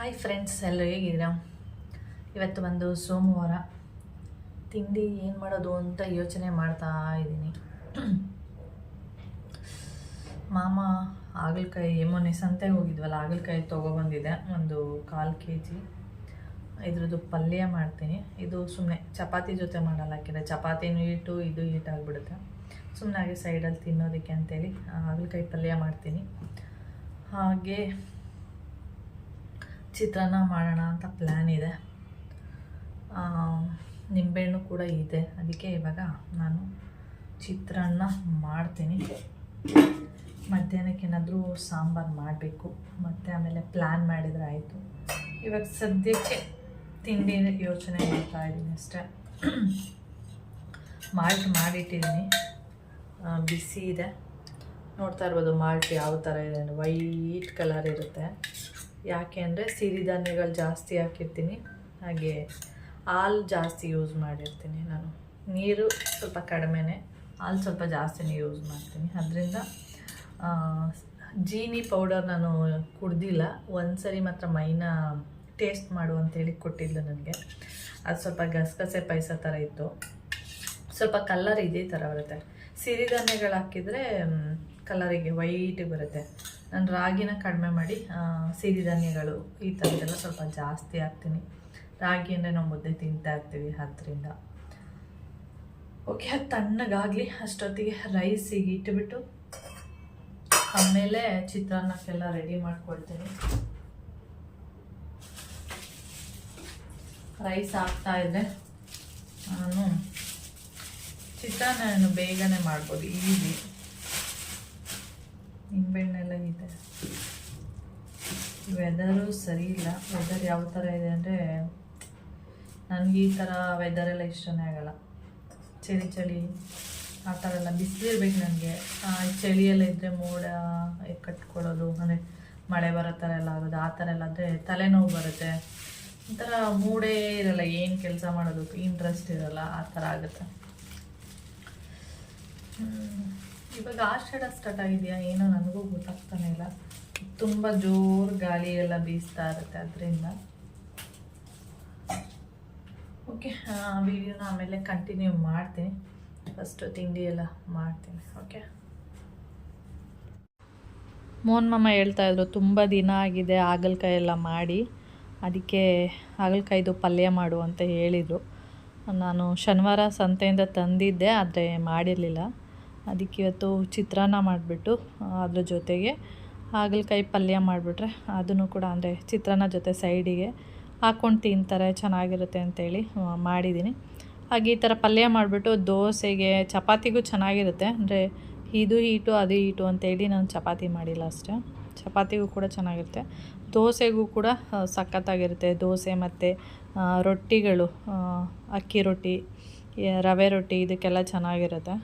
Hi friends ಎಲ್ಲ ಹೇಗಿದ್ದೀರಾ? ಇವತ್ತು ಒಂದು ಸೋಮವಾರ. ತಿಂಡಿ ಏನು ಮಾಡೋದು ಅಂತ ಯೋಚನೆ ಮಾಡ್ತಾ ಇದ್ದೀನಿ. ಮಾಮ ಹಾಗಲಕಾಯಿ ಮೊನ್ನೆ ಸಂತೆಗೆ ಹೋಗಿದ್ವಲ್ಲ, ಹಾಗಲಕಾಯಿ ತೊಗೊಬಂದಿದೆ ಒಂದು ಕಾಲು ಕೆ ಜಿ ಇದ್ರದ್ದು ಪಲ್ಯ ಮಾಡ್ತೀನಿ. ಇದು ಸುಮ್ಮನೆ ಚಪಾತಿ ಜೊತೆ ಮಾಡಲ್ಲ, ಯಾಕೆಂದರೆ ಚಪಾತಿನೂ ಇಟ್ಟು ಇದು ಆಗಿಬಿಡುತ್ತೆ. ಸುಮ್ಮನೆ ಹಾಗೆ ಸೈಡಲ್ಲಿ ತಿನ್ನೋದಕ್ಕೆ ಅಂತೇಳಿ ಹಾಗಲಕಾಯಿ ಪಲ್ಯ ಮಾಡ್ತೀನಿ. ಹಾಗೆ ಚಿತ್ರಾನ್ನ ಮಾಡೋಣ ಅಂತ ಪ್ಲ್ಯಾನ್ ಇದೆ. ನಿಂಬೆಹಣ್ಣು ಕೂಡ ಇದೆ. ಅದಕ್ಕೆ ಇವಾಗ ನಾನು ಚಿತ್ರಾನ್ನ ಮಾಡ್ತೀನಿ. ಮಧ್ಯಾಹ್ನಕ್ಕೆ ಏನಾದರೂ ಸಾಂಬಾರು ಮಾಡಬೇಕು. ಮತ್ತು ಆಮೇಲೆ ಪ್ಲ್ಯಾನ್ ಮಾಡಿದರೆ ಆಯಿತು. ಇವಾಗ ಸದ್ಯಕ್ಕೆ ತಿಂಡಿ ಯೋಚನೆ ಮಾಡ್ತಾ ಇದ್ದೀನಿ ಅಷ್ಟೇ. ಮಾಲ್ಟ್ ಮಾಡಿಟ್ಟಿದ್ದೀನಿ. ಬಿಸಿ ಇದೆ. ನೋಡ್ತಾ ಇರ್ಬೋದು ಮಾಲ್ಟ್ ಯಾವ ಥರ ಇದೆ ವೈಟ್ ಕಲರ್ ಇರುತ್ತೆ. ಯಾಕೆ ಅಂದರೆ ಸಿರಿಧಾನ್ಯಗಳು ಜಾಸ್ತಿ ಹಾಕಿರ್ತೀನಿ. ಹಾಗೆ ಹಾಲು ಜಾಸ್ತಿ ಯೂಸ್ ಮಾಡಿರ್ತೀನಿ ನಾನು. ನೀರು ಸ್ವಲ್ಪ ಕಡಿಮೆನೇ, ಹಾಲು ಸ್ವಲ್ಪ ಜಾಸ್ತಿನೇ ಯೂಸ್ ಮಾಡ್ತೀನಿ. ಅದರಿಂದ ಜೀನಿ ಪೌಡರ್ ನಾನು ಕುಡ್ದಿಲ್ಲ. ಒಂದು ಸರಿ ಮಾತ್ರ ಮೈನ ಟೇಸ್ಟ್ ಮಾಡು ಅಂತೇಳಿ ಕೊಟ್ಟಿದ್ದು ನನಗೆ. ಅದು ಸ್ವಲ್ಪ ಗಸಗಸೆ ಪಾಯಸ ಥರ ಇತ್ತು. ಸ್ವಲ್ಪ ಕಲ್ಲರ್ ಇದೇ ಥರ ಬರುತ್ತೆ. ಸಿರಿಧಾನ್ಯಗಳು ಹಾಕಿದರೆ ಕಲರಿಗೆ ವೈಟಿಗೆ ಬರುತ್ತೆ. ನಾನು ರಾಗಿನ ಕಡಿಮೆ ಮಾಡಿ ಸಿರಿಧಾನ್ಯಗಳು ಈ ಥರದ್ದೆಲ್ಲ ಸ್ವಲ್ಪ ಜಾಸ್ತಿ ಹಾಕ್ತೀನಿ. ರಾಗಿ ಅಂದರೆ ನಾವು ಮುದ್ದೆ ತಿಂತಾ ಇರ್ತೀವಿ ಅದರಿಂದ ಓಕೆ ಅದು ತಣ್ಣಗಾಗಲಿ, ಅಷ್ಟೊತ್ತಿಗೆ ರೈಸಿಗೆ ಇಟ್ಬಿಟ್ಟು, ಆಮೇಲೆ ಚಿತ್ರಾನ್ನಕ್ಕೆಲ್ಲ ರೆಡಿ ಮಾಡ್ಕೊಳ್ತೀನಿ. ರೈಸ್ ಹಾಕ್ತಾ ಇದ್ದರೆ ನಾನು ಚಿತ್ರಾನ್ನ ಬೇಗನೆ ಮಾಡ್ಬೋದು ಈಸಿ ನಿಂಬೆಹಣ್ಣೆಲ್ಲ ಇದೆ ವೆದರು ಸರಿ ಇಲ್ಲ. ವೆದರ್ ಯಾವ ಥರ ಇದೆ ಅಂದರೆ ನನಗೆ ಈ ಥರ ವೆದರೆಲ್ಲ ಇಷ್ಟನೇ ಆಗಲ್ಲ. ಚಳಿ ಚಳಿ, ಆ ಥರ ಎಲ್ಲ ಬಿಸಿಲಿರ್ಬೇಕು ನನಗೆ. ಚಳಿಯೆಲ್ಲ ಇದ್ದರೆ ಮೋಡ ಕಟ್ಕೊಳ್ಳೋದು ಅಂದರೆ ಮಳೆ ಬರೋ ಥರ ಎಲ್ಲ ಆಗೋದು, ಆ ಥರ ಎಲ್ಲ ಆದರೆ ತಲೆನೋವು ಬರುತ್ತೆ. ಒಂಥರ ಮೂಡೇ ಇರಲ್ಲ, ಏನು ಕೆಲಸ ಮಾಡೋದು ಇಂಟ್ರೆಸ್ಟ್ ಇರಲ್ಲ, ಆ ಥರ ಆಗುತ್ತೆ. ಇವಾಗ ಆಷಾಢ ಸ್ಟಾರ್ಟ್ ಆಗಿದೆಯಾ ಏನೋ ನನಗೂ ಗೊತ್ತಾಗ್ತಾನೆ ಇಲ್ಲ. ತುಂಬ ಜೋರು ಗಾಳಿ ಎಲ್ಲ ಬೀಸ್ತಾ ಇರುತ್ತೆ ಅದರಿಂದ. ಓಕೆ ವಿಡಿಯೋನ ಆಮೇಲೆ ಕಂಟಿನ್ಯೂ ಮಾಡ್ತೀನಿ. ಫಸ್ಟು ತಿಂಡಿ ಎಲ್ಲ ಮಾಡ್ತೀನಿ ಓಕೆ ಮೋಹನ್ ಮಾಮ ಹೇಳ್ತಾ ಇದ್ರು, ತುಂಬ ದಿನ ಆಗಿದೆ, ಹಾಗಲಕಾಯಿ ಎಲ್ಲ ಮಾಡಿ. ಅದಕ್ಕೆ ಹಾಗಲಕಾಯ್ದು ಪಲ್ಯ ಮಾಡು ಅಂತ ಹೇಳಿದರು. ನಾನು ಶನಿವಾರ ಸಂತೆಯಿಂದ ತಂದಿದ್ದೆ, ಆದರೆ ಮಾಡಿರಲಿಲ್ಲ. ಅದಕ್ಕೆ ಇವತ್ತು ಚಿತ್ರಾನ್ನ ಮಾಡಿಬಿಟ್ಟು ಅದ್ರ ಜೊತೆಗೆ ಹಾಗಲಕಾಯಿ ಪಲ್ಯ ಮಾಡಿಬಿಟ್ರೆ ಅದನ್ನು ಕೂಡ ಅಂದರೆ ಚಿತ್ರಾನ್ನ ಜೊತೆ ಸೈಡಿಗೆ ಹಾಕ್ಕೊಂಡು ತಿಂತಾರೆ, ಚೆನ್ನಾಗಿರುತ್ತೆ ಅಂತೇಳಿ ಮಾಡಿದ್ದೀನಿ. ಹಾಗೆ ಈ ಥರ ಪಲ್ಯ ಮಾಡಿಬಿಟ್ಟು ದೋಸೆಗೆ ಚಪಾತಿಗೂ ಚೆನ್ನಾಗಿರುತ್ತೆ. ಅಂದರೆ ಇದು ಹೀಟು, ಅದು ಹೀಟು ಅಂತೇಳಿ ನಾನು ಚಪಾತಿ ಮಾಡಿಲ್ಲ ಅಷ್ಟೇ. ಚಪಾತಿಗೂ ಕೂಡ ಚೆನ್ನಾಗಿರುತ್ತೆ. ದೋಸೆಗೂ ಕೂಡ ಸಖತ್ತಾಗಿರುತ್ತೆ. ದೋಸೆ ಮತ್ತು ರೊಟ್ಟಿಗಳು ಅಕ್ಕಿ ರೊಟ್ಟಿ, ರವೆ ರೊಟ್ಟಿ ಇದಕ್ಕೆಲ್ಲ ಚೆನ್ನಾಗಿರುತ್ತೆ.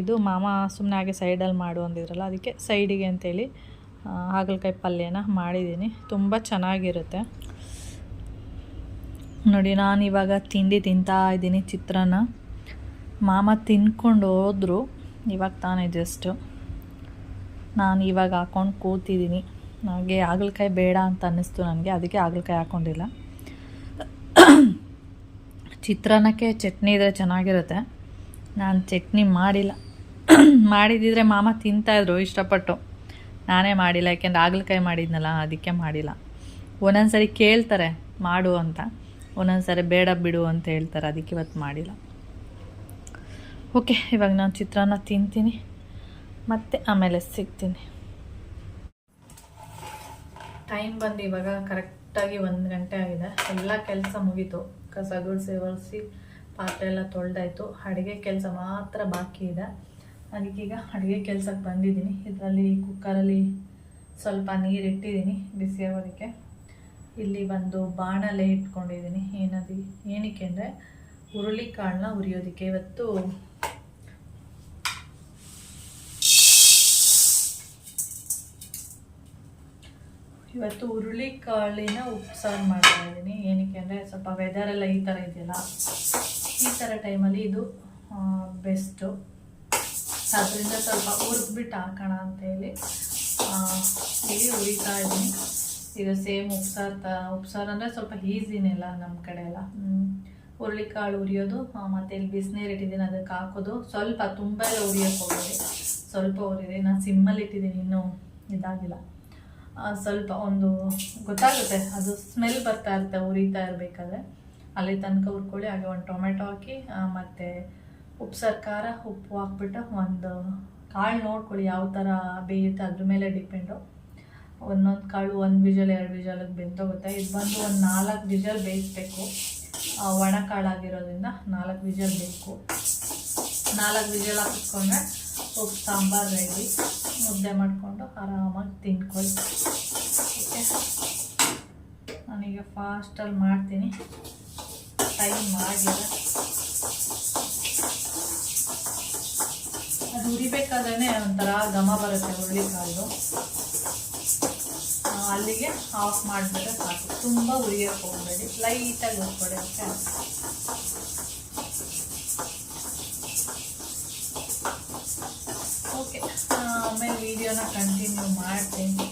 ಇದು ಮಾಮ ಸುಮ್ಮನೆ ಹಾಗೆ ಸೈಡಲ್ಲಿ ಮಾಡು ಅಂದಿದ್ರಲ್ಲ, ಅದಕ್ಕೆ ಸೈಡಿಗೆ ಅಂತೇಳಿ ಹಾಗಲಕಾಯಿ ಪಲ್ಯನ ಮಾಡಿದ್ದೀನಿ. ತುಂಬ ಚೆನ್ನಾಗಿರುತ್ತೆ. ನೋಡಿ, ನಾನು ಇವಾಗ ತಿಂಡಿ ತಿಂತಾ ಇದ್ದೀನಿ ಚಿತ್ರಾನ್ನ. ಮಾಮ ತಿನ್ಕೊಂಡು ಹೋದ್ರು, ಇವಾಗ ತಾನೇ ಜಸ್ಟು ನಾನು ಇವಾಗ ಹಾಕ್ಕೊಂಡು ಕೂತಿದ್ದೀನಿ. ನನಗೆ ಹಾಗಲಕಾಯಿ ಬೇಡ ಅಂತ ಅನ್ನಿಸ್ತು ನನಗೆ, ಅದಕ್ಕೆ ಹಾಗಲಕಾಯಿ ಹಾಕ್ಕೊಂಡಿಲ್ಲ ಚಿತ್ರಾನ್ನಕ್ಕೆ ಚಟ್ನಿ ಇದ್ದರೆ ಚೆನ್ನಾಗಿರುತ್ತೆ. ನಾನು ಚಟ್ನಿ ಮಾಡಿಲ್ಲ. ಮಾಡಿದ್ದಿದ್ರೆ ಮಾಮ ತಿಂತಾಯಿದ್ರು, ಇಷ್ಟಪಟ್ಟು. ನಾನೇ ಮಾಡಿಲ್ಲ, ಯಾಕೆಂದ್ರೆ ಹಾಗಲಕಾಯಿ ಮಾಡಿದ್ನಲ್ಲ, ಅದಕ್ಕೆ ಮಾಡಿಲ್ಲ. ಒಂದೊಂದು ಸರಿ ಕೇಳ್ತಾರೆ, ಮಾಡು ಅಂತ. ಒಂದೊಂದು ಸರಿ ಬೇಡ ಬಿಡು ಅಂತ ಹೇಳ್ತಾರೆ, ಅದಕ್ಕೆ ಇವತ್ತು ಮಾಡಿಲ್ಲ. ಓಕೆ, ಇವಾಗ ನಾನು ಚಿತ್ರಾನ್ನ ತಿಂತೀನಿ. ಮತ್ತೆ ಆಮೇಲೆ ಸಿಗ್ತೀನಿ. ಟೈಮ್ ಬಂದು ಇವಾಗ ಕರೆಕ್ಟಾಗಿ ಒಂದು ಗಂಟೆ ಆಗಿದೆ. ಎಲ್ಲ ಕೆಲಸ ಮುಗೀತು. ಕಸ ಗುಡಿಸಿ ಒರೆಸಿ ಪಾತ್ರೆ ಎಲ್ಲ ತೊಳೆದಾಯ್ತು. ಅಡುಗೆ ಕೆಲಸ ಮಾತ್ರ ಬಾಕಿ ಇದೆ. ಅದಕ್ಕೀಗ ಅಡುಗೆ ಕೆಲಸಕ್ಕೆ ಬಂದಿದ್ದೀನಿ. ಇದರಲ್ಲಿ ಕುಕ್ಕರಲ್ಲಿ ಸ್ವಲ್ಪ ನೀರು ಇಟ್ಟಿದ್ದೀನಿ ಬಿಸಿ ಆಗೋದಕ್ಕೆ ಇಲ್ಲಿ ಒಂದು ಬಾಣಲೆ ಇಟ್ಕೊಂಡಿದ್ದೀನಿ. ಏನದು, ಏನಕ್ಕೆ ಅಂದರೆ, ಹುರುಳಿಕಾಳನ್ನ ಹುರಿಯೋದಕ್ಕೆ. ಇವತ್ತು ಇವತ್ತು ಹುರುಳಿಕಾಳಿನ ಉಪ್ಸಾರು ಮಾಡ್ತಾ ಇದ್ದೀನಿ. ಏನಕ್ಕೆ ಅಂದರೆ ಸ್ವಲ್ಪ ವೆದರ್ ಎಲ್ಲ ಈ ಥರ ಇದೆಯಲ್ಲ? ಈ ಥರ ಟೈಮಲ್ಲಿ ಇದು ಬೆಸ್ಟು ಅದರಿಂದ ಸ್ವಲ್ಪ ಹುರಿದ್ಬಿಟ್ಟು ಹಾಕೋಣ ಅಂತೇಳಿ ಇಲ್ಲಿ ಹುರಿತಾ ಇದ್ದೀನಿ. ಇದು ಸೇಮ್ ಉಪ್ಸಾರು ತ, ಉಪ್ಸಾರು ಅಂದರೆ ಸ್ವಲ್ಪ ಈಸಿನೆಲ್ಲ ನಮ್ಮ ಕಡೆ ಎಲ್ಲ. ಹುರುಳಿ ಹುರುಳಿಕಾಳು ಉರಿಯೋದು ಮತ್ತು ಇಲ್ಲಿ ಬಿಸಿನೀರು ಇಟ್ಟಿದ್ದೀನಿ ಅದಕ್ಕೆ ಹಾಕೋದು. ಸ್ವಲ್ಪ ತುಂಬ ಎಲ್ಲ ಉರಿಯೋಕೆ ಹೋಗೋದು ಸ್ವಲ್ಪ ಉರಿದೆ ನಾನು ಸಿಮ್ಮಲ್ಲಿ ಇಟ್ಟಿದ್ದೀನಿ, ಇನ್ನೂ ಇದಾಗಿಲ್ಲ. ಸ್ವಲ್ಪ ಒಂದು ಗೊತ್ತಾಗುತ್ತೆ. ಅದು ಸ್ಮೆಲ್ ಬರ್ತಾ ಇರುತ್ತೆ, ಉರಿತಾ ಇರಬೇಕಾದ್ರೆ. ಅಲ್ಲಿ ತನಕ ಹುರ್ಕೊಳ್ಳಿ. ಹಾಗೆ ಒಂದು ಟೊಮೆಟೊ ಹಾಕಿ ಮತ್ತು ಉಪ್ಪು ಖಾರ ಉಪ್ಪು ಹಾಕ್ಬಿಟ್ಟು ಒಂದು ಕಾಳು ನೋಡ್ಕೊಳ್ಳಿ ಯಾವ ಥರ ಬೇಯುತ್ತೆ. ಅದ್ರ ಮೇಲೆ ಡಿಪೆಂಡು. ಒಂದೊಂದು ಕಾಳು ಒಂದು ವಿಜಲ್ ಎರಡು ವಿಜಲಿಗೆ ಬೆಂತೋಗುತ್ತೆ ಇದು ಬಂದು ಒಂದು ನಾಲ್ಕು ವಿಜಲ್ ಬೇಯಿಸ್ಬೇಕು. ಒಣ ಒಣ ಕಾಳಾಗಿರೋದ್ರಿಂದ ನಾಲ್ಕು ವಿಜಲ್ ಬೇಕು. ನಾಲ್ಕು ವಿಜಲ್ ಹಾಕಿಸ್ಕೊಂಡ್ರೆ ಉಪ್ಪು, ಸಾಂಬಾರು ರೆಡಿ ಮುದ್ದೆ ಮಾಡಿಕೊಂಡು ಆರಾಮಾಗಿ ತಿನ್ಕೊಳ್ಳಿ ಓಕೆ ನಾನೀಗ ಫಾಸ್ಟಲ್ಲಿ ಮಾಡ್ತೀನಿ. ಟೈಮ್ ಆಗಿದೆ. ಅದು ಉರಿಬೇಕಾದ್ರೆ ಒಂಥರ ಘಮ ಬರುತ್ತೆ ಹುರುಳಿಕಾಳು. ಅಲ್ಲಿಗೆ ಆಫ್ ಮಾಡಿಬಿಟ್ರೆ ಸಾಕು. ತುಂಬ ಉರಿಯೋಕೆ ಹೋಗಬೇಡಿ. ಲೈಟಾಗಿ ಹೋಗ್ಕೊಡಿ ಆಮೇಲೆ ವಿಡಿಯೋನ ಕಂಟಿನ್ಯೂ ಮಾಡ್ತೀನಿ.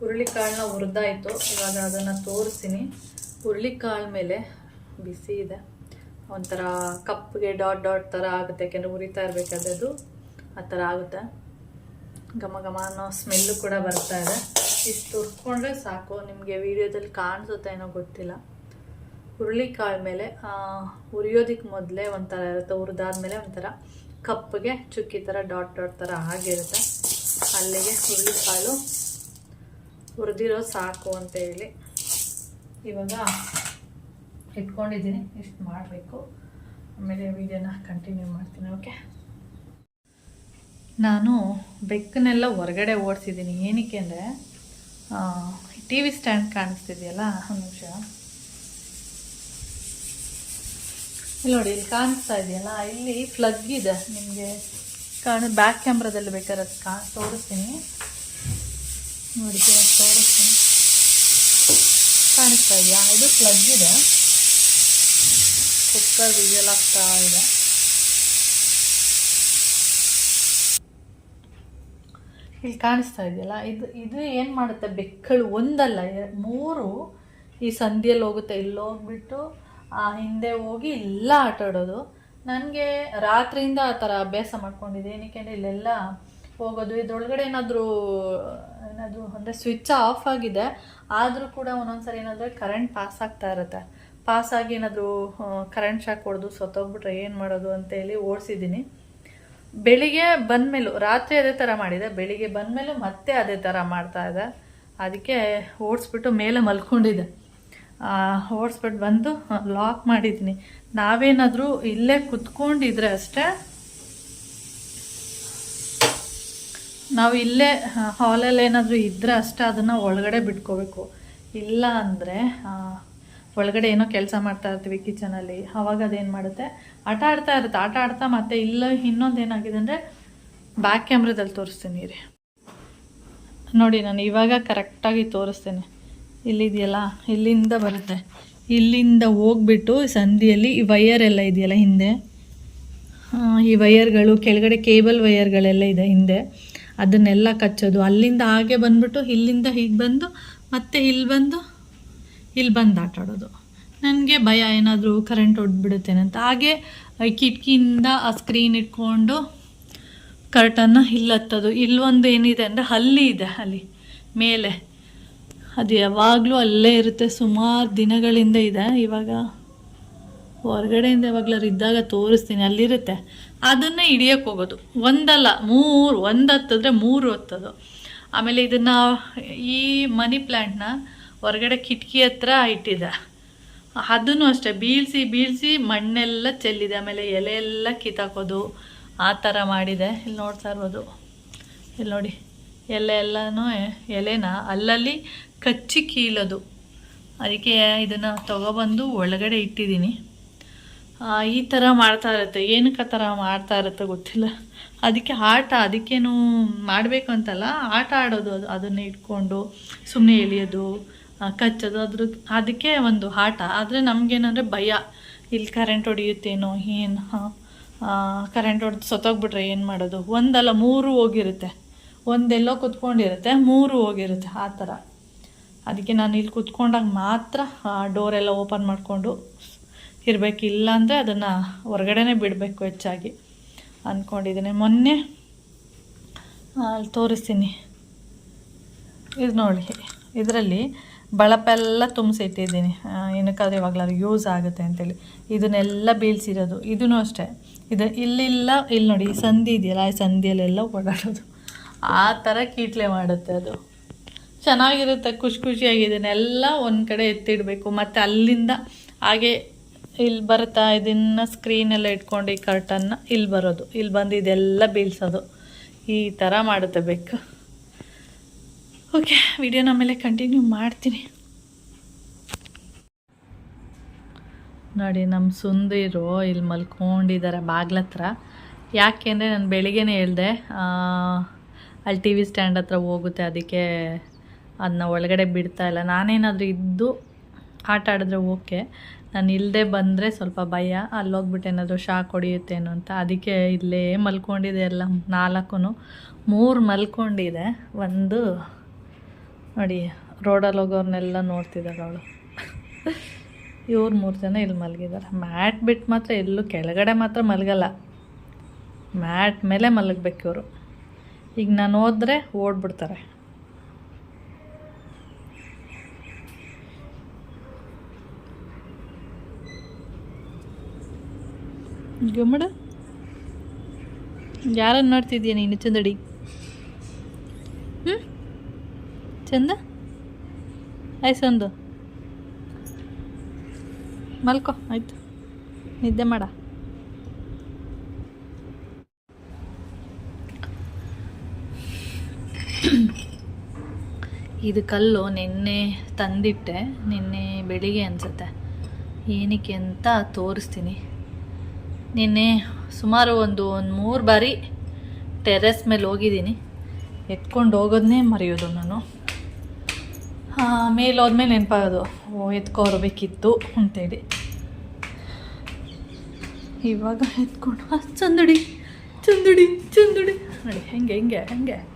ಹುರುಳಿಕಾಳನ್ನ ಹುರಿದಾಯಿತು. ಇವಾಗ ಅದನ್ನು ತೋರಿಸ್ತೀನಿ. ಹುರುಳಿಕಾಳು ಮೇಲೆ ಬಿಸಿ ಇದೆ. ಒಂಥರ ಕಪ್ಪಿಗೆ ಡಾಟ್ ಡಾಟ್ ಥರ ಆಗುತ್ತೆ. ಯಾಕೆಂದರೆ ಉರಿತಾ ಇರಬೇಕಾದ್ರೆ ಅದು. ಆ ಥರ ಆಗುತ್ತೆ. ಘಮ ಘಮ ಅನ್ನೋ ಸ್ಮೆಲ್ಲು ಕೂಡ ಬರ್ತಾ ಇದೆ. ಇಷ್ಟು ತುರ್ಕೊಂಡ್ರೆ ಸಾಕು. ನಿಮಗೆ ವಿಡಿಯೋದಲ್ಲಿ ಕಾಣಿಸುತ್ತೆ ಏನೋ ಗೊತ್ತಿಲ್ಲ. ಹುರುಳಿಕಾಳು ಮೇಲೆ ಹುರಿಯೋದಕ್ಕೆ ಮೊದಲೇ ಒಂಥರ ಇರುತ್ತೆ, ಹುರಿದಾದ್ಮೇಲೆ ಒಂಥರ ಕಪ್ಪಿಗೆ ಚುಕ್ಕಿ ಥರ, ಡಾಟ್ ಡಾಟ್ ಥರ ಆಗಿರುತ್ತೆ. ಅಲ್ಲಿಗೆ ಹುರುಳಿಕಾಳು ಹುರಿದಿರೋ ಸಾಕು ಅಂತ ಹೇಳಿ ಇವಾಗ ಇಟ್ಕೊಂಡಿದ್ದೀನಿ, ಇಷ್ಟು ಮಾಡಬೇಕು. ಆಮೇಲೆ ವಿಡಿಯೋನ ಕಂಟಿನ್ಯೂ ಮಾಡ್ತೀನಿ, ಓಕೆ? ನಾನು ಬೆಕ್ಕನ್ನೆಲ್ಲ ಹೊರಗಡೆ ಓಡಿಸಿದ್ದೀನಿ. ಏನಕ್ಕೆ ಅಂದರೆ ಟಿ ವಿ ಸ್ಟ್ಯಾಂಡ್ ಕಾಣಿಸ್ತಿದೆಯಲ್ಲ, ಒಂದು ನಿಮಿಷ ಇಲ್ಲಿ ನೋಡಿ, ಇಲ್ಲಿ ಕಾಣಿಸ್ತಾ ಇದೆಯಲ್ಲ, ಇಲ್ಲಿ ಫ್ಲಗ್ ಇದೆ ನಿಮಗೆ. ಕಾಣ ಬ್ಯಾಕ್ ಕ್ಯಾಮ್ರಾದಲ್ಲಿ ಬೇಕಾದ್ರೆ ಕಾ, ತೋರಿಸ್ತೀನಿ. ನೋಡಿ ತೋರಿಸ್ತೀನಿ. ಕಾಣಿಸ್ತಾ ಇದೆಯಾ? ಇದು ಪ್ಲಗ್ ಇದೆ. ಕುಕ್ಕರ್ ವಿಜಲ್ ಆಗ್ತಾ ಇದೆ. ಇಲ್ಲಿ ಕಾಣಿಸ್ತಾ ಇದೆಯಲ್ಲ, ಇದು ಇದು ಏನು ಮಾಡುತ್ತೆ? ಬೆಕ್ಕಳು ಒಂದಲ್ಲ ಮೂರು ಈ ಸಂಧಿಯಲ್ಲಿ ಹೋಗುತ್ತೆ ಇಲ್ಲಿ ಹೋಗ್ಬಿಟ್ಟು ಆ ಹಿಂದೆ ಹೋಗಿ ಎಲ್ಲ ಆಟ ಆಡೋದು. ನನಗೆ ರಾತ್ರಿಯಿಂದ ಆ ಥರ ಅಭ್ಯಾಸ ಮಾಡ್ಕೊಂಡಿದ್ದೆ. ಏನಕ್ಕೆ ಇಲ್ಲೆಲ್ಲ ಹೋಗೋದು. ಇದ್ರೊಳಗಡೆ ಏನಾದರೂ ಏನಾದರೂ ಅಂದರೆ ಸ್ವಿಚ್ ಆಫ್ ಆಗಿದೆ. ಆದರೂ ಕೂಡ ಒಂದೊಂದ್ಸರಿ ಏನಾದರೂ ಕರೆಂಟ್ ಪಾಸ್ ಆಗ್ತಾ ಇರುತ್ತೆ. ಪಾಸ್ ಆಗಿ ಏನಾದರೂ ಕರೆಂಟ್ ಶಾಕ್ ಹೊಡೆದು ಸತ್ತೋಗ್ಬಿಟ್ರೆ ಏನು ಮಾಡೋದು ಅಂತೇಳಿ ಓಡಿಸಿದ್ದೀನಿ. ಬೆಳಿಗ್ಗೆ ಬಂದಮೇಲೂ, ರಾತ್ರಿ ಅದೇ ಥರ ಮಾಡಿದೆ. ಬೆಳಿಗ್ಗೆ ಬಂದಮೇಲೂ ಮತ್ತೆ ಅದೇ ಥರ ಮಾಡ್ತಾ ಇದೆ ಅದಕ್ಕೆ ಓಡಿಸ್ಬಿಟ್ಟು ಮೇಲೆ ಮಲ್ಕೊಂಡಿದ್ದೆ. ಓಡಿಸ್ಬಿಟ್ಟು ಬಂದು ಲಾಕ್ ಮಾಡಿದ್ದೀನಿ ನಾವೇನಾದರೂ ಇಲ್ಲೇ ಕುತ್ಕೊಂಡಿದ್ರೆ ಅಷ್ಟೇ, ನಾವು ಇಲ್ಲೇ ಹಾಲಲ್ಲಿ ಏನಾದರೂ ಇದ್ದರೆ ಅಷ್ಟೇ ಅದನ್ನು ಒಳಗಡೆ ಬಿಟ್ಕೋಬೇಕು. ಇಲ್ಲ ಅಂದರೆ ಒಳಗಡೆ ಏನೋ ಕೆಲಸ ಮಾಡ್ತಾ ಇರ್ತೀವಿ ಕಿಚನಲ್ಲಿ ಅವಾಗ ಅದೇನು ಮಾಡುತ್ತೆ? ಆಟ ಆಡ್ತಾ ಇರುತ್ತೆ. ಆಟ ಆಡ್ತಾ ಮತ್ತೆ ಇಲ್ಲ, ಇನ್ನೊಂದು ಏನಾಗಿದೆ ಅಂದರೆ ಬ್ಯಾಕ್ ಕ್ಯಾಮ್ರದಲ್ಲಿ ತೋರಿಸ್ತೀನಿ ರೀ. ನೋಡಿ, ನಾನು ಇವಾಗ ಕರೆಕ್ಟಾಗಿ ತೋರಿಸ್ತೇನೆ. ಇಲ್ಲಿದೆಯಲ್ಲ, ಇಲ್ಲಿಂದ ಬರುತ್ತೆ. ಇಲ್ಲಿಂದ ಹೋಗ್ಬಿಟ್ಟು ಸಂಧಿಯಲ್ಲಿ ಈ ವಯರ್ ಎಲ್ಲ ಇದೆಯಲ್ಲ ಹಿಂದೆ? ಈ ವೈಯರ್ಗಳು ಕೆಳಗಡೆ ಕೇಬಲ್ ವೈಯರ್ಗಳೆಲ್ಲ ಇದೆ ಹಿಂದೆ. ಅದನ್ನೆಲ್ಲ ಕಚ್ಚೋದು. ಅಲ್ಲಿಂದ ಹಾಗೆ ಬಂದ್ಬಿಟ್ಟು ಇಲ್ಲಿಂದ ಹೀಗೆ ಬಂದು, ಮತ್ತೆ ಇಲ್ಲಿ ಬಂದು ಇಲ್ಲಿ ಬಂದು ಆಟ ಆಡೋದು ನನಗೆ ಭಯ, ಏನಾದರೂ ಕರೆಂಟ್ ಹೊಡೆದ್ಬಿಡುತ್ತೇನೆ ಅಂತ. ಹಾಗೆ ಕಿಟಕಿಯಿಂದ ಆ ಸ್ಕ್ರೀನ್ ಇಟ್ಕೊಂಡು ಕರ್ಟನ್ನು ಇಲ್ಲಿ ಹತ್ತೋದು ಇಲ್ಲೊಂದು ಏನಿದೆ ಅಂದರೆ ಅಲ್ಲಿ ಇದೆ, ಅಲ್ಲಿ. ಮೇಲೆ. ಅದು ಯಾವಾಗಲೂ ಅಲ್ಲೇ ಇರುತ್ತೆ, ಸುಮಾರು ದಿನಗಳಿಂದ ಇದೆ. ಇವಾಗ ಹೊರಗಡೆಯಿಂದ ಯಾವಾಗಲಾರು ಇದ್ದಾಗ ತೋರಿಸ್ತೀನಿ, ಅಲ್ಲಿರುತ್ತೆ. ಅದನ್ನು ಹಿಡಿಯೋಕೆ ಹೋಗೋದು. ಒಂದಲ್ಲ, ಮೂರು, ಒಂದು ಹತ್ತಿದ್ರೆ ಮೂರು ಹತ್ತೋದು. ಆಮೇಲೆ ಇದನ್ನು ಈ ಮನಿ ಪ್ಲ್ಯಾಂಟ್ನ ಹೊರಗಡೆ ಕಿಟಕಿ ಹತ್ರ ಇಟ್ಟಿದೆ. ಅದನ್ನು ಅಷ್ಟೇ, ಬೀಳಿಸಿ ಬೀಳಿಸಿ ಮಣ್ಣೆಲ್ಲ ಚೆಲ್ಲಿದೆ. ಆಮೇಲೆ ಎಲೆ ಎಲ್ಲ ಕಿತ್ತಾಕೋದು, ಆ ಥರ ಮಾಡಿದೆ. ಇಲ್ಲಿ ನೋಡ್ತಾ ಇರ್ಬೋದು. ಇಲ್ಲಿ ನೋಡಿ ಎಲೆ ಎಲ್ಲನೂ ಎಲೆನ ಅಲ್ಲಲ್ಲಿ ಕಚ್ಚಿ ಕೀಳೋದು ಅದಕ್ಕೆ ಇದನ್ನು ತಗೊಬಂದು ಒಳಗಡೆ ಇಟ್ಟಿದ್ದೀನಿ. ಈ ಥರ ಮಾಡ್ತಾ ಇರುತ್ತೆ. ಏನಕ್ಕೆ ಆ ಥರ ಮಾಡ್ತಾ ಇರುತ್ತೆ ಗೊತ್ತಿಲ್ಲ. ಅದಕ್ಕೆ ಆಟ, ಅದಕ್ಕೇನು ಮಾಡಬೇಕು ಅಂತಲ್ಲ, ಆಟ ಆಡೋದು ಅದು, ಅದನ್ನು ಇಟ್ಕೊಂಡು ಸುಮ್ಮನೆ ಎಳಿಯೋದು ಕಚ್ಚೋದು, ಅದ್ರ, ಅದಕ್ಕೆ ಒಂದು ಆಟ. ಆದರೆ ನಮಗೇನಂದರೆ ಭಯ. ಇಲ್ಲಿ ಕರೆಂಟ್ ಹೊಡೆಯುತ್ತೇನೋ, ಏನು ಕರೆಂಟ್ ಹೊಡೆದು ಸತ್ತೋಗ್ಬಿಟ್ರೆ ಏನು ಮಾಡೋದು? ಒಂದಲ್ಲ, ಮೂರು ಹೋಗಿರುತ್ತೆ. ಒಂದೆಲ್ಲೋ ಕುತ್ಕೊಂಡಿರುತ್ತೆ, ಮೂರು ಹೋಗಿರುತ್ತೆ. ಆ ಥರ ಅದಕ್ಕೆ ನಾನು ಇಲ್ಲಿ ಕುತ್ಕೊಂಡಾಗ ಮಾತ್ರ ಡೋರೆಲ್ಲ ಓಪನ್ ಮಾಡಿಕೊಂಡು ಇರಬೇಕು ಇಲ್ಲಾಂದರೆ ಅದನ್ನು ಹೊರಗಡೆನೇ ಬಿಡಬೇಕು ಹೆಚ್ಚಾಗಿ ಅಂದ್ಕೊಂಡಿದ್ದೀನಿ ಮೊನ್ನೆ ಅಲ್ಲಿ ತೋರಿಸ್ತೀನಿ. ಇದು ನೋಡಿ, ಇದರಲ್ಲಿ ಬಳಪೆಲ್ಲ ತುಂಬಿಸಿಟ್ಟಿದ್ದೀನಿ ಏನಕ್ಕಾದ್ರೆ ಇವಾಗಲಾದ್ರು ಯೂಸ್ ಆಗುತ್ತೆ ಅಂತೇಳಿ. ಇದನ್ನೆಲ್ಲ ಬೀಳ್ಸಿರೋದು. ಇದೂ ಅಷ್ಟೇ. ಇದು ಇಲ್ಲಿಲ್ಲ, ಇಲ್ಲಿ ನೋಡಿ, ಈ ಸಂಧಿ ಇದೆಯಲ್ಲ, ಈ ಸಂಧಿಯಲ್ಲೆಲ್ಲ ಓಡಾಡೋದು. ಆ ಥರ ಕೀಟ್ಲೆ ಮಾಡುತ್ತೆ ಅದು. ಚೆನ್ನಾಗಿರುತ್ತೆ, ಖುಷಿ ಖುಷಿಯಾಗಿ ಇದನ್ನೆಲ್ಲ ಒಂದು ಕಡೆ ಎತ್ತಿಡಬೇಕು. ಮತ್ತು ಅಲ್ಲಿಂದ ಹಾಗೆ ಇಲ್ಲಿ ಬರ್ತಾ ಇದನ್ನು ಸ್ಕ್ರೀನೆಲ್ಲ ಇಟ್ಕೊಂಡು ಈ ಕರ್ಟನ್ನ ಇಲ್ಲಿ ಬರೋದು. ಇಲ್ಲಿ ಬಂದು ಇದೆಲ್ಲ ಬೀಳ್ಸೋದು. ಈ ಥರ ಮಾಡುತ್ತೆ ಬೇಕು ಓಕೆ ವಿಡಿಯೋನ ಆಮೇಲೆ ಕಂಟಿನ್ಯೂ ಮಾಡ್ತೀನಿ. ನೋಡಿ ನಮ್ಮ ಸುಂದಿರು ಇಲ್ಲಿ ಮಲ್ಕೊಂಡಿದ್ದಾರೆ ಬಾಗ್ಲತ್ರ. ಯಾಕೆ ಯಾಕೆಂದರೆ ನಾನು ಬೆಳಿಗ್ಗೆನೇ ಹೇಳಿದೆ ಅಲ್ಲಿ ಟಿ ವಿ ಸ್ಟ್ಯಾಂಡ್ ಹತ್ರ ಹೋಗುತ್ತೆ, ಅದಕ್ಕೆ ಅದನ್ನ ಒಳಗಡೆ ಬಿಡ್ತಾ ಇಲ್ಲ. ನಾನೇನಾದರೂ ಇದ್ದು ಆಟ ಆಡಿದ್ರೆ ಓಕೆ. ನಾನು ಇಲ್ಲದೆ ಬಂದರೆ ಸ್ವಲ್ಪ ಭಯ. ಅಲ್ಲೋಗ್ಬಿಟ್ಟು ಏನಾದರೂ ಶಾಕ್ ಹೊಡಿಯುತ್ತೇನೋ ಅಂತ. ಅದಕ್ಕೆ ಇಲ್ಲೇ ಮಲ್ಕೊಂಡಿದೆ ಎಲ್ಲ ನಾಲ್ಕು ಮೂರು ಮಲ್ಕೊಂಡಿದೆ. ಒಂದು, ನೋಡಿ, ರೋಡಲ್ಲಿ ಹೋಗೋರ್ನೆಲ್ಲ ನೋಡ್ತಿದ್ದಾಳೆ ಅವಳು. ಇವ್ರು ಮೂರು ಜನ ಇಲ್ಲಿ ಮಲಗಿದ್ದಾರೆ ಮ್ಯಾಟ್ ಬಿಟ್ಟು ಮಾತ್ರ ಎಲ್ಲೂ ಕೆಳಗಡೆ ಮಾತ್ರ ಮಲಗಲ್ಲ. ಮ್ಯಾಟ್ ಮೇಲೆ ಮಲಗಬೇಕು ಇವರು. ಈಗ ನಾನು ಹೋದರೆ ಓಡ್ಬಿಡ್ತಾರೆ. ಗಮ್ಮಡ? ಯಾರನ್ನು ನೋಡ್ತಿದ್ದೀಯ ನೀನು, ಚಂದಡಿ? ಹ್ಞೂ ಚಂದ? ಆಯ್ಸೊಂದು ಮಲ್ಕೋ, ಆಯಿತು. ನಿದ್ದೆ ಮಾಡ. ಇದು ಕಲ್ಲು ನಿನ್ನೆ ತಂದಿಟ್ಟೆ, ನಿನ್ನೆ ಬೆಳಿಗ್ಗೆ ಅನಿಸುತ್ತೆ. ಏನಕ್ಕೆ ಅಂತ ತೋರಿಸ್ತೀನಿ. ನಿನ್ನೆ ಸುಮಾರು ಒಂದು ಒಂದು ಮೂರು ಬಾರಿ ಟೆರೆಸ್ ಮೇಲೆ ಹೋಗಿದ್ದೀನಿ. ಎತ್ಕೊಂಡು ಹೋಗೋದನ್ನೇ ಮರೆಯೋದು ನಾನು. ಮೇಲೆ ಹೋದ್ಮೇಲೆ ನೆನಪಾಗೋದು. ಓ ಬರಬೇಕಿತ್ತು ಅಂತೇಳಿ. ಇವಾಗ ಎತ್ಕೊಂಡು ಚಂದುಡಿ ಚಂದುಡಿ ಚಂದುಡಿ. ನೋಡಿ, ಹೆಂಗೆ ಹೆಂಗೆ ಹೆಂಗೆ.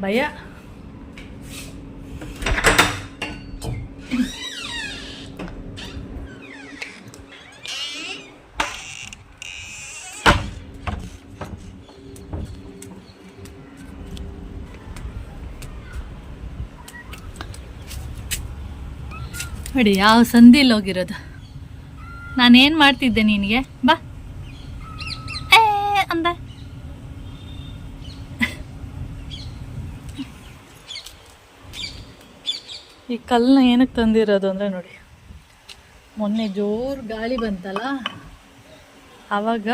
ಭಯ. ನೋಡಿ ಯಾವ ಸಂದಿಲ್ಲಿ ಹೋಗಿರೋದು. ನಾನೇನು ಮಾಡ್ತಿದ್ದೆ ನಿನಗೆ? ಬಾ. ಏ, ಅಂದ. ಈ ಕಲ್ಲನ್ನ ಏನಕ್ಕೆ ತಂದಿರೋದು ಅಂದರೆ ನೋಡಿ, ಮೊನ್ನೆ ಜೋರು ಗಾಳಿ ಬಂತಲ್ಲ ಆವಾಗ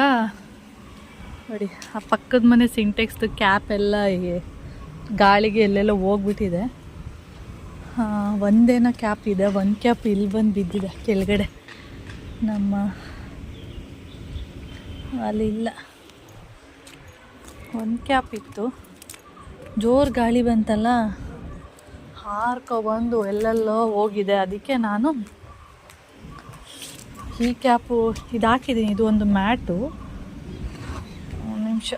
ನೋಡಿ, ಆ ಪಕ್ಕದ ಮನೆ ಸಿಂಟೆಕ್ಸ್ದು ಕ್ಯಾಪ್ ಎಲ್ಲ ಗಾಳಿಗೆ ಎಲ್ಲೆಲ್ಲೋ ಹೋಗ್ಬಿಟ್ಟಿದೆ. ಒಂದೇನೋ ಕ್ಯಾಪ್ ಇದೆ, ಒಂದು ಕ್ಯಾಪ್ ಇಲ್ಲಿ ಬಂದು ಬಿದ್ದಿದೆ, ಕೆಳಗಡೆ. ನಮ್ಮ ಅಲ್ಲಿಲ್ಲ ಒಂದು ಕ್ಯಾಪ್ ಇತ್ತು. ಜೋರು ಗಾಳಿ ಬಂತಲ್ಲ? ಹಾರ್ಕೊಬಂದು ಎಲ್ಲೆಲ್ಲೋ ಹೋಗಿದೆ. ಅದಕ್ಕೆ ನಾನು ಈ ಕ್ಯಾಪು ಇದು ಹಾಕಿದ್ದೀನಿ ಇದು ಒಂದು ಮ್ಯಾಟು. ಒಂದು ನಿಮಿಷ.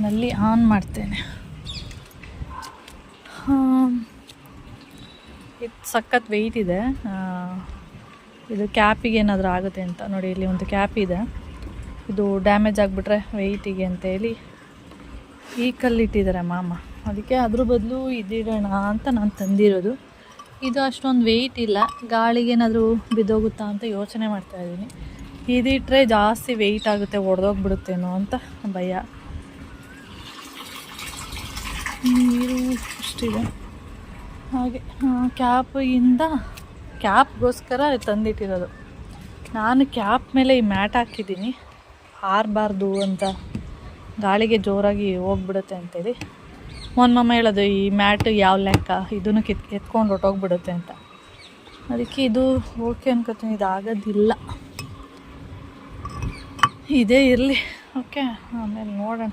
ನಲ್ಲಿ ಆನ್ ಮಾಡ್ತೇನೆ. ಹಾಂ ಇದು ಸಖತ್ ವೆಯ್ಟ್ ಇದೆ. ಇದು ಕ್ಯಾಪಿಗೆ ಏನಾದರೂ ಆಗುತ್ತೆ ಅಂತ ನೋಡಿ, ಇಲ್ಲಿ ಒಂದು ಕ್ಯಾಪ್ ಇದೆ. ಇದು ಡ್ಯಾಮೇಜ್ ಆಗಿಬಿಟ್ರೆ ವೆಯ್ಟಿಗೆ ಅಂತೇಳಿ ಈ ಕಲ್ಲಿಟ್ಟಿದ್ದಾರೆ ಮಾಮ. ಅದಕ್ಕೆ ಅದ್ರ ಬದಲು ಇದಿಡೋಣ ಅಂತ ನಾನು ತಂದಿರೋದು. ಇದು ಅಷ್ಟೊಂದು ವೆಯ್ಟ್ ಇಲ್ಲ. ಗಾಳಿಗೆ ಏನಾದರೂ ಬಿದ್ದೋಗುತ್ತಾ ಅಂತ ಯೋಚನೆ ಮಾಡ್ತಾ ಇದ್ದೀನಿ. ಇದಿಟ್ಟರೆ ಜಾಸ್ತಿ ವೆಯ್ಟ್ ಆಗುತ್ತೆ, ಒಡೆದೋಗ್ಬಿಡುತ್ತೇನೋ ಅಂತ ಭಯ. ನೀರು ಇಷ್ಟಿದೆ ಹಾಗೆ ಕ್ಯಾಪಿಂದ ಕ್ಯಾಪ್ಗೋಸ್ಕರ ತಂದಿಟ್ಟಿರೋದು. ನಾನು ಕ್ಯಾಪ್ ಮೇಲೆ ಈ ಮ್ಯಾಟ್ ಹಾಕಿದ್ದೀನಿ. ಹಾರಬಾರ್ದು ಅಂತ ಗಾಳಿಗೆ ಜೋರಾಗಿ ಹೋಗ್ಬಿಡುತ್ತೆ ಅಂತೇಳಿ. ಒಂದು ಮಮ್ಮ ಹೇಳೋದು, ಈ ಮ್ಯಾಟ್ ಯಾವ ಲೆಕ್ಕ? ಇದನ್ನು ಕಿತ್ ಎತ್ಕೊಂಡು ಹೊಟ್ಟೋಗ್ಬಿಡುತ್ತೆ ಅಂತ. ಅದಕ್ಕೆ ಇದು ಓಕೆ ಅನ್ಕೋತೀನಿ ಇದು ಆಗೋದಿಲ್ಲ ಇದೇ ಇರಲಿ. ಓಕೆ, ಆಮೇಲೆ ನೋಡೋಣ.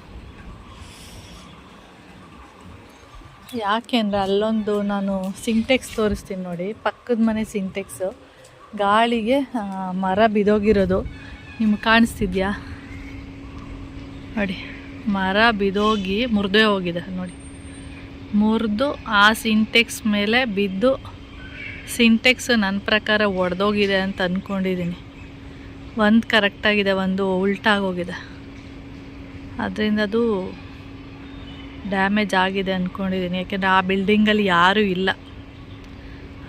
ಯಾಕೆ ಅಂದರೆ ಅಲ್ಲೊಂದು ನಾನು ಸಿಂಟೆಕ್ಸ್ ತೋರಿಸ್ತೀನಿ ನೋಡಿ, ಪಕ್ಕದ ಮನೆ ಸಿಂಟೆಕ್ಸು. ಗಾಳಿಗೆ ಮರ ಬಿದೋಗಿರೋದು. ನಿಮ್ಗೆ ಕಾಣಿಸ್ತಿದ್ಯಾ? ನೋಡಿ, ಮರ ಬಿದೋಗಿ ಮುರಿದೇ ಹೋಗಿದೆ, ನೋಡಿ. ಮುರಿದು ಆ ಸಿಂಟೆಕ್ಸ್ ಮೇಲೆ ಬಿದ್ದು ಸಿಂಟೆಕ್ಸ್ ನನ್ನ ಪ್ರಕಾರ ಒಡೆದೋಗಿದೆ ಅಂತ ಅಂದ್ಕೊಂಡಿದ್ದೀನಿ ಒಂದು ಕರೆಕ್ಟಾಗಿದೆ ಒಂದು ಉಲ್ಟಾಗೋಗಿದೆ. ಅದರಿಂದ ಅದು ಡ್ಯಾಮೇಜ್ ಆಗಿದೆ ಅಂದ್ಕೊಂಡಿದ್ದೀನಿ ಯಾಕೆಂದರೆ ಆ ಬಿಲ್ಡಿಂಗಲ್ಲಿ ಯಾರೂ ಇಲ್ಲ.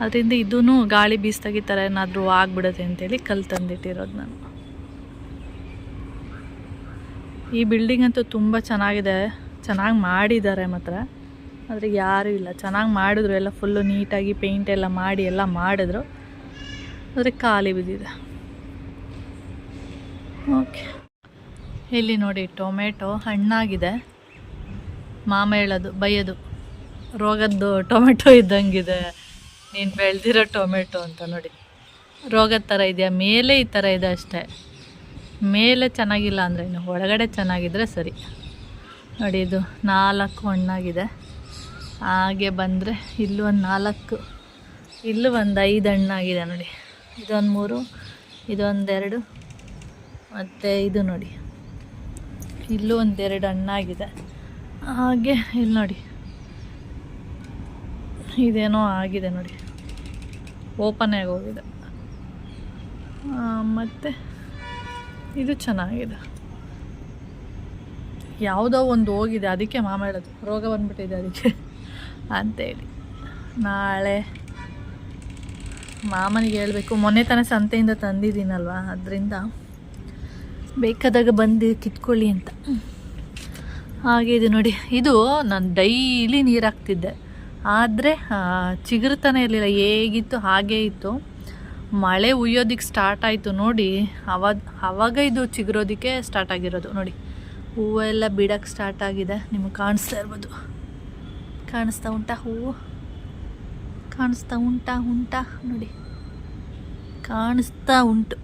ಅದರಿಂದ ಇದೂ ಗಾಳಿ ಬೀಸ್ದಾಗ ಈ ಏನಾದರೂ ಆಗ್ಬಿಡುತ್ತೆ ಅಂತೇಳಿ ಕಲ್ ತಂದಿಟ್ಟಿರೋದು ನಾನು. ಈ ಬಿಲ್ಡಿಂಗ್ ಅಂತೂ ತುಂಬ ಚೆನ್ನಾಗಿದೆ, ಚೆನ್ನಾಗಿ ಮಾಡಿದ್ದಾರೆ ಮಾತ್ರ, ಆದರೆ ಯಾರೂ ಇಲ್ಲ. ಚೆನ್ನಾಗಿ ಮಾಡಿದ್ರು, ಎಲ್ಲ ಫುಲ್ಲು ನೀಟಾಗಿ ಪೇಂಟ್ ಎಲ್ಲ ಮಾಡಿ, ಎಲ್ಲ ಮಾಡಿದ್ರು, ಆದರೆ ಖಾಲಿ ಬಿದ್ದಿದೆ. ಓಕೆ ಇಲ್ಲಿ ನೋಡಿ, ಟೊಮೆಟೊ ಹಣ್ಣಾಗಿದೆ. ಮಾಮ ಹೇಳೋದು, ಬೈಯೋದು. ರೋಗದ್ದು ಟೊಮೆಟೊ ಇದ್ದಂಗಿದೆ, ನೀನು ಬೆಳೆದಿರೋ ಟೊಮೆಟೊ ಅಂತ ನೋಡಿ. ರೋಗದ ಥರ ಇದೆಯಾ? ಮೇಲೆ ಈ ಥರ ಇದೆ ಅಷ್ಟೇ. ಮೇಲೆ ಚೆನ್ನಾಗಿಲ್ಲ ಅಂದರೆ ಇನ್ನು ಒಳಗಡೆ ಚೆನ್ನಾಗಿದ್ದರೆ ಸರಿ. ನೋಡಿ, ಇದು ನಾಲ್ಕು ಹಣ್ಣಾಗಿದೆ. ಹಾಗೆ ಬಂದರೆ ಇಲ್ಲೂ ಒಂದು ನಾಲ್ಕು, ಇಲ್ಲೂ ಒಂದು ಐದು ಹಣ್ಣಾಗಿದೆ ನೋಡಿ. ಇದೊಂದು ಮೂರು ಇದೊಂದೆರಡು ಮತ್ತು ಇದು ನೋಡಿ. ಇಲ್ಲೂ ಒಂದೆರಡು ಹಣ್ಣಾಗಿದೆ. ಹಾಗೆ, ಇಲ್ಲಿ ನೋಡಿ. ಇದೇನೋ ಆಗಿದೆ ನೋಡಿ. ಓಪನ್ ಆಗೋಗಿದೆ ಮತ್ತು ಇದು ಚೆನ್ನಾಗಿದೆ. ಯಾವುದೋ ಒಂದು ಹೋಗಿದೆ, ಅದಕ್ಕೆ ಮಾಮ ಹೇಳೋದು. ರೋಗ ಬಂದ್ಬಿಟ್ಟಿದೆ ಅದಕ್ಕೆ ಅಂತೇಳಿ. ನಾಳೆ ಮಾಮನಿಗೆ ಹೇಳಬೇಕು. ಮೊನ್ನೆ ತಾನೇ ಸಂತೆಯಿಂದ ತಂದಿದ್ದೀನಲ್ವ, ಅದರಿಂದ ಬೇಕಾದಾಗ ಬಂದು ಕಿತ್ಕೊಳ್ಳಿ ಅಂತ. ಹಾಗೆ ಇದು ನೋಡಿ. ಇದು ನಾನು ಡೈಲಿ ನೀರು ಹಾಕ್ತಿದ್ದೆ ಆದರೆ ಚಿಗುರ್ತಾನೆ ಇರಲಿಲ್ಲ ಹೇಗಿತ್ತು, ಹಾಗೇ ಇತ್ತು. ಮಳೆ ಉಯ್ಯೋದಕ್ಕೆ ಸ್ಟಾರ್ಟ್ ಆಯಿತು ನೋಡಿ. ಅವಾಗ ಅವಾಗ ಇದು ಚಿಗುರೋದಕ್ಕೆ ಸ್ಟಾರ್ಟ್ ಆಗಿರೋದು. ನೋಡಿ, ಹೂವೆಲ್ಲ ಬಿಡೋಕ್ಕೆ ಸ್ಟಾರ್ಟ್ ಆಗಿದೆ. ನಿಮಗೆ ಕಾಣಿಸ್ತಾ ಇರ್ಬೋದು. ಕಾಣಿಸ್ತಾ ಉಂಟಾ ಹೂವು ಕಾಣಿಸ್ತಾ ಉಂಟಾ ಉಂಟಾ? ನೋಡಿ, ಕಾಣಿಸ್ತಾ ಉಂಟು.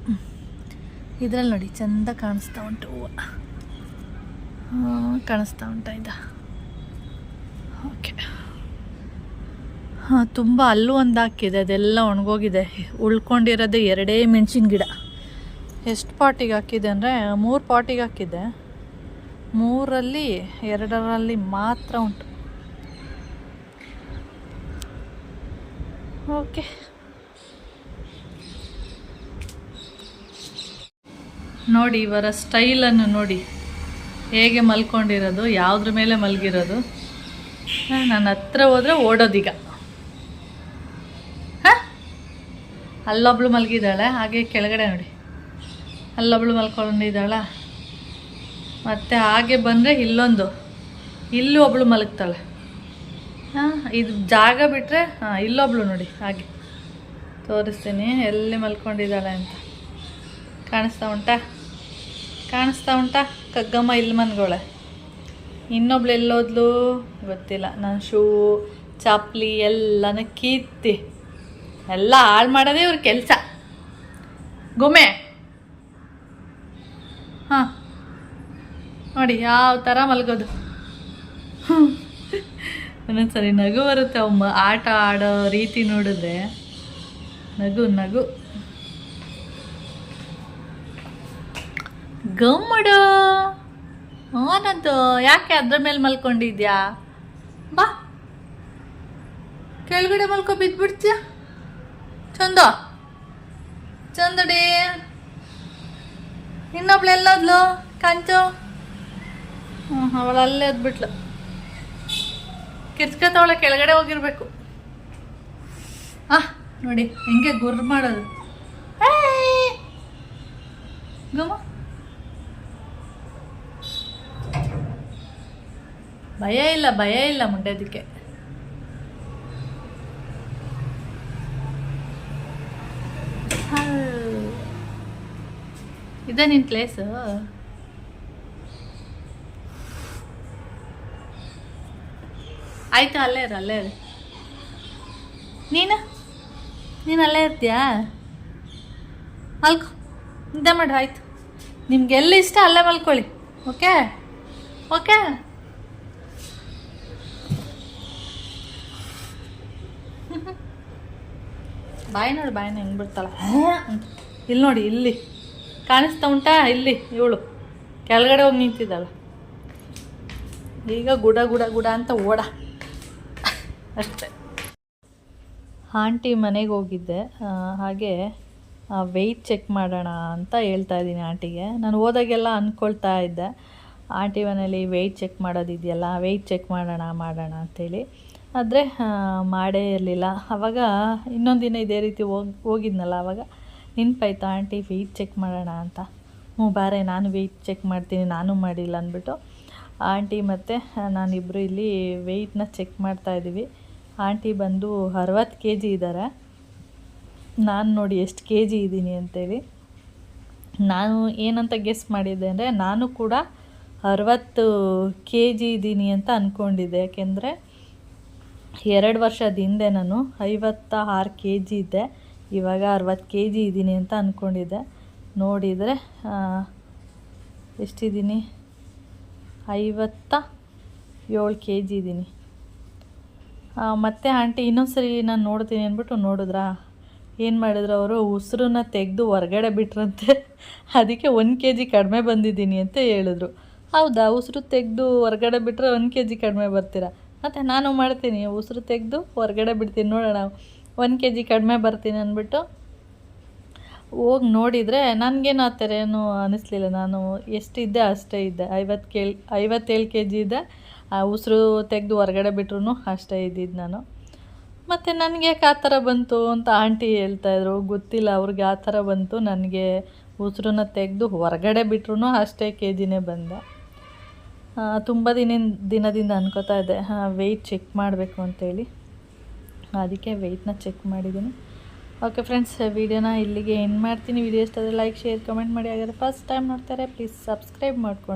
ಇದರಲ್ಲಿ ನೋಡಿ, ಚೆಂದ ಕಾಣಿಸ್ತಾ ಉಂಟು ಹೂವು. ಕಾಣಿಸ್ತಾ ಉಂಟಾ ಇದ. ಓಕೆ ಹಾಂ, ತುಂಬ ಅಲ್ಲೂ ಒಂದು ಹಾಕಿದೆ, ಅದೆಲ್ಲ ಒಣಗೋಗಿದೆ. ಉಳ್ಕೊಂಡಿರೋದು ಎರಡೇ ಮೆಣಸಿನ ಗಿಡ. ಎಷ್ಟು ಪಾಟಿಗೆ ಹಾಕಿದೆ ಅಂದರೆ, ಮೂರು ಪಾಟಿಗೆ ಹಾಕಿದೆ. ಮೂರಲ್ಲಿ ಎರಡರಲ್ಲಿ ಮಾತ್ರ ಉಂಟು. ಓಕೆ ನೋಡಿ, ಇವರ ಸ್ಟೈಲನ್ನು ನೋಡಿ. ಹೇಗೆ ಮಲ್ಕೊಂಡಿರೋದು, ಯಾವುದ್ರ ಮೇಲೆ ಮಲಗಿರೋದು? ನನ್ನ ಹತ್ರ ಹೋದರೆ ಓಡೋದೀಗ. ಹಾಂ? ಅಲ್ಲೊಬ್ಳು ಮಲಗಿದ್ದಾಳೆ, ಹಾಗೆ ಕೆಳಗಡೆ ನೋಡಿ. ಅಲ್ಲೊಬ್ಳು ಮಲ್ಕೊಂಡಿದ್ದಾಳ? ಮತ್ತು ಹಾಗೆ ಬಂದರೆ ಇಲ್ಲೊಂದು. ಇಲ್ಲೂ ಒಬ್ಳು ಮಲಗ್ತಾಳೆ. ಹಾಂ, ಇದು ಜಾಗ ಬಿಟ್ಟರೆ ಹಾಂ, ಇಲ್ಲೊಬ್ಳು ನೋಡಿ, ಹಾಗೆ. ತೋರಿಸ್ತೀನಿ, ಎಲ್ಲಿ ಮಲ್ಕೊಂಡಿದ್ದಾಳೆ ಅಂತ. ಕಾಣಿಸ್ತಾ ಉಂಟಾ? ಕಾಣಿಸ್ತಾ ಉಂಟಾ? ಕಗ್ಗಮ್ಮ ಇಲ್ಲಿ ಮನ್ಗೋಳೆ ಗೊತ್ತಿಲ್ಲ. ನಾನು ಶೂ ಚಾಪ್ಲಿ ಎಲ್ಲನ ಕೀರ್ತಿ. ಎಲ್ಲ ಹಾಳು ಮಾಡೋದೇ ಇವ್ರ ಕೆಲಸ. ಗುಮೆ ಹಾಂ. ನೋಡಿ, ಯಾವ ಥರ ಮಲಗೋದು. ಒಂದೊಂದ್ಸರಿ ನಗು ಬರುತ್ತೆ ಅಮ್ಮ ಆಟ ಆಡೋ ರೀತಿ ನೋಡಿದ್ರೆ ನಗು ನಗು. ಗಮ್ಮಡು. ಅವನದ್ದು ಯಾಕೆ ಅದ್ರ ಮೇಲೆ ಮಲ್ಕೊಂಡಿದ್ಯಾ? ಬಾ. ಕೆಳಗಡೆ ಮಲ್ಕೊ, ಬಿದ್ಬಿಡ್ತೀಯ? ಚಂದ. ಚಂದಡಿ. ಇನ್ನೊಬ್ಳು ಎಲ್ಲದ್ಲು? ಕಂಚು? ಹ್ಞೂ ಅವಳು ಅಲ್ಲೇ ಎದ್ಬಿಟ್ಲು ಕಿರ್ಚ್ಕೊತವಳ ಕೆಳಗಡೆ ಹೋಗಿರ್ಬೇಕು. ಆ, ನೋಡಿ, ಹೆಂಗೆ ಗುರ್ ಮಾಡೋದು ಏಯ್! ಗಮ ಭಯ ಇಲ್ಲ ಭಯ ಇಲ್ಲ ಮುಂಡೆದಕ್ಕೆ. ಇದೆ ನಿನ್ನ ಪ್ಲೇಸು ಆಯ್ತು, ಅಲ್ಲೇ ಇರು ಅಲ್ಲೇ ಇರು. ನೀನು? ನೀನು ಅಲ್ಲೇ ಇರ್ತೀಯಾ? ಮಲ್ಕೊ, ನಿದ್ದೆ ಮಾಡು, ಆಯ್ತು. ನಿಮ್ಗೆ ಎಲ್ಲಿ ಇಷ್ಟ ಅಲ್ಲೇ ಮಲ್ಕೊಳ್ಳಿ, ಓಕೆ? ಓಕೆ? ಬಾಯಿ ನೋಡಿ ಬಾಯಿನ ಹೆಂಗೆ ಬಿಡ್ತಾಳ? ಇಲ್ಲಿ ನೋಡಿ, ಇಲ್ಲಿ. ಕಾಣಿಸ್ತಾ ಉಂಟಾ? ಇಲ್ಲಿ, ಇವಳು. ಕೆಳಗಡೆ ಹೋಗಿ ನಿಂತಿದ್ದಾಳ. ಈಗ ಗುಡ ಗುಡ ಗುಡ ಅಂತ ಓಡ. ಅಷ್ಟೆ. ಆಂಟಿ ಮನೆಗೆ ಹೋಗಿದ್ದೆ. ಹಾಗೆ ವೆಯ್ಟ್ ಚೆಕ್ ಮಾಡೋಣ ಅಂತ ಹೇಳ್ತಾ ಇದ್ದೀನಿ ಆಂಟಿಗೆ. ನಾನು ಹೋದಾಗೆಲ್ಲ ಅಂದ್ಕೊಳ್ತಾ ಇದ್ದೆ. ಆಂಟಿ ಮನೇಲಿ ವೆಯ್ಟ್ ಚೆಕ್ ಮಾಡೋದಿದೆಯಲ್ಲ ವೆಯ್ಟ್ ಚೆಕ್ ಮಾಡೋಣ ಮಾಡೋಣ ಅಂಥೇಳಿ ಆದರೆ ಮಾಡೇ ಇರಲಿಲ್ಲ. ಆವಾಗ ಇನ್ನೊಂದು ದಿನ ಇದೇ ರೀತಿ ಹೋಗಿ, ಹೋಗಿದ್ನಲ್ಲ ಆವಾಗ ನೆನ್ಪಾಯ್ತು ಆಂಟಿ ವೆಯ್ಟ್ ಚೆಕ್ ಮಾಡೋಣ ಅಂತ. ಹ್ಞೂ, ಬಾರೆ, ನಾನು ವೆಯ್ಟ್ ಚೆಕ್ ಮಾಡ್ತೀನಿ, ನಾನು ಮಾಡಿಲ್ಲ ಅಂದ್ಬಿಟ್ಟು. ಆಂಟಿ ಮತ್ತು ನಾನಿಬ್ಬರು ಇಲ್ಲಿ ವೆಯ್ಟ್ನ ಚೆಕ್ ಮಾಡ್ತಾ ಇದ್ದೀವಿ. ಆಂಟಿ ಬಂದು ಅರವತ್ತು ಕೆ ಜಿ ಇದ್ದಾರೆ ನಾನು ನೋಡಿ ಎಷ್ಟು ಕೆ ಜಿ ಇದ್ದೀನಿ ಅಂತೇಳಿ. ನಾನು ಏನಂತ ಗೆಸ್ ಮಾಡಿದ್ದೆ ಅಂದರೆ, ನಾನು ಕೂಡ ಅರವತ್ತು ಕೆ ಜಿ ಇದ್ದೀನಿ ಅಂತ ಅಂದ್ಕೊಂಡಿದ್ದೆ ಯಾಕೆಂದರೆ ಎರಡು ವರ್ಷದ ಹಿಂದೆ ನಾನು ಐವತ್ತ ಆರು ಕೆ ಜಿ ಇದ್ದೆ. ಇವಾಗ ಅರವತ್ತು ಕೆ ಜಿ ಇದ್ದೀನಿ ಅಂತ ಅಂದ್ಕೊಂಡಿದ್ದೆ ನೋಡಿದರೆ ಎಷ್ಟಿದ್ದೀನಿ? ಐವತ್ತ ಏಳು ಕೆ ಜಿ ಇದ್ದೀನಿ ಮತ್ತು ಆಂಟಿ, ಇನ್ನೊಂದ್ಸರಿ ನಾನು ನೋಡ್ತೀನಿ ಅಂದ್ಬಿಟ್ಟು ನೋಡಿದ್ರಾ? ಏನು ಮಾಡಿದ್ರು ಅವರು? ಉಸಿರನ್ನ ತೆಗೆದು ಹೊರಗಡೆ ಬಿಟ್ರಂತೆ. ಅದಕ್ಕೆ ಒಂದು ಕೆ ಜಿ ಕಡಿಮೆ ಬಂದಿದ್ದೀನಿ ಅಂತ ಹೇಳಿದ್ರು. ಹೌದಾ? ಉಸಿರು ತೆಗೆದು ಹೊರಗಡೆ ಬಿಟ್ಟರೆ ಒಂದು ಕೆ ಜಿ ಕಡಿಮೆ ಬರ್ತೀರಾ? ಮತ್ತು ನಾನು ಮಾಡ್ತೀನಿ, ಉಸಿರು ತೆಗೆದು ಹೊರಗಡೆ ಬಿಡ್ತೀನಿ. ನೋಡೋಣ, ಒಂದು ಕೆ ಜಿ ಕಡಿಮೆ ಬರ್ತೀನಿ ಅಂದ್ಬಿಟ್ಟು ಹೋಗಿ ನೋಡಿದರೆ ನನಗೇನು ಆ ಥರ ಏನು ಅನ್ನಿಸ್ಲಿಲ್ಲ ನಾನು ಎಷ್ಟಿದ್ದೆ ಅಷ್ಟೇ ಇದ್ದೆ. ಐವತ್ತು ಕೇಳ್ ಐವತ್ತೇಳು ಕೆ ಜಿ ಇದೆ. ಆ ಉಸಿರು ತೆಗೆದು ಹೊರಗಡೆ ಬಿಟ್ರೂ ಅಷ್ಟೇ ಇದ್ದಿದ್ದು ನಾನು. ಮತ್ತು ನನಗೆ ಆ ಥರ ಬಂತು ಅಂತ ಆಂಟಿ ಹೇಳ್ತಾಯಿದ್ರು ಗೊತ್ತಿಲ್ಲ ಅವ್ರಿಗೆ ಆ ಥರ ಬಂತು. ನನಗೆ ಉಸಿರನ್ನ ತೆಗೆದು ಹೊರಗಡೆ ಬಿಟ್ರೂ ಅಷ್ಟೇ ಕೆ ಜಿನೇ ಬಂದೆ. ತುಂಬ ದಿನ ದಿನದಿಂದ ಅನ್ಕೋತಾ ಇದ್ದೆ. ವೆಯ್ಟ್ ಚೆಕ್ ಮಾಡಬೇಕು ಅಂತೇಳಿ. ಅದಕ್ಕೆ ವೆಯ್ಟ್ನ ಚೆಕ್ ಮಾಡಿದ್ದೀನಿ. ಓಕೆ ಫ್ರೆಂಡ್ಸ್ ವಿಡಿಯೋನ ಇಲ್ಲಿಗೆ ಏನು ಮಾಡ್ತೀನಿ. ವೀಡಿಯೋ ಇಷ್ಟ ಲೈಕ್ ಶೇರ್ ಕಮೆಂಟ್ ಮಾಡಿ. ಆಗಿದ್ರೆ ಫಸ್ಟ್ ಟೈಮ್ ನೋಡ್ತಾರೆ ಪ್ಲೀಸ್ ಸಬ್ಸ್ಕ್ರೈಬ್ ಮಾಡ್ಕೊಂಡು.